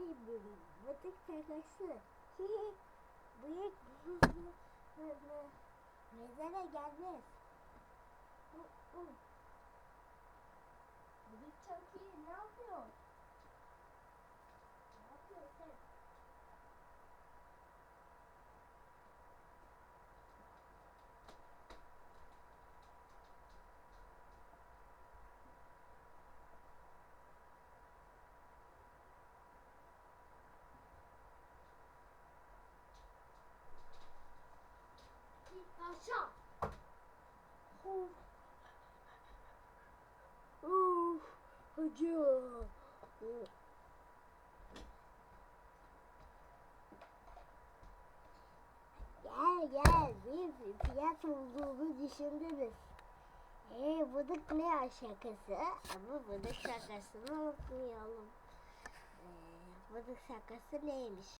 Bu bıdık şakası. Bıyık mezara gelmez. Bıyık çok iyi. Ne yapıyorsun? Acıyor. Gel gel bir fiyat olduğunu düşündünüz. Ee, bıdık ne şakası? Ama bıdık şakasını unutmayalım. Ee, bıdık şakası neymiş?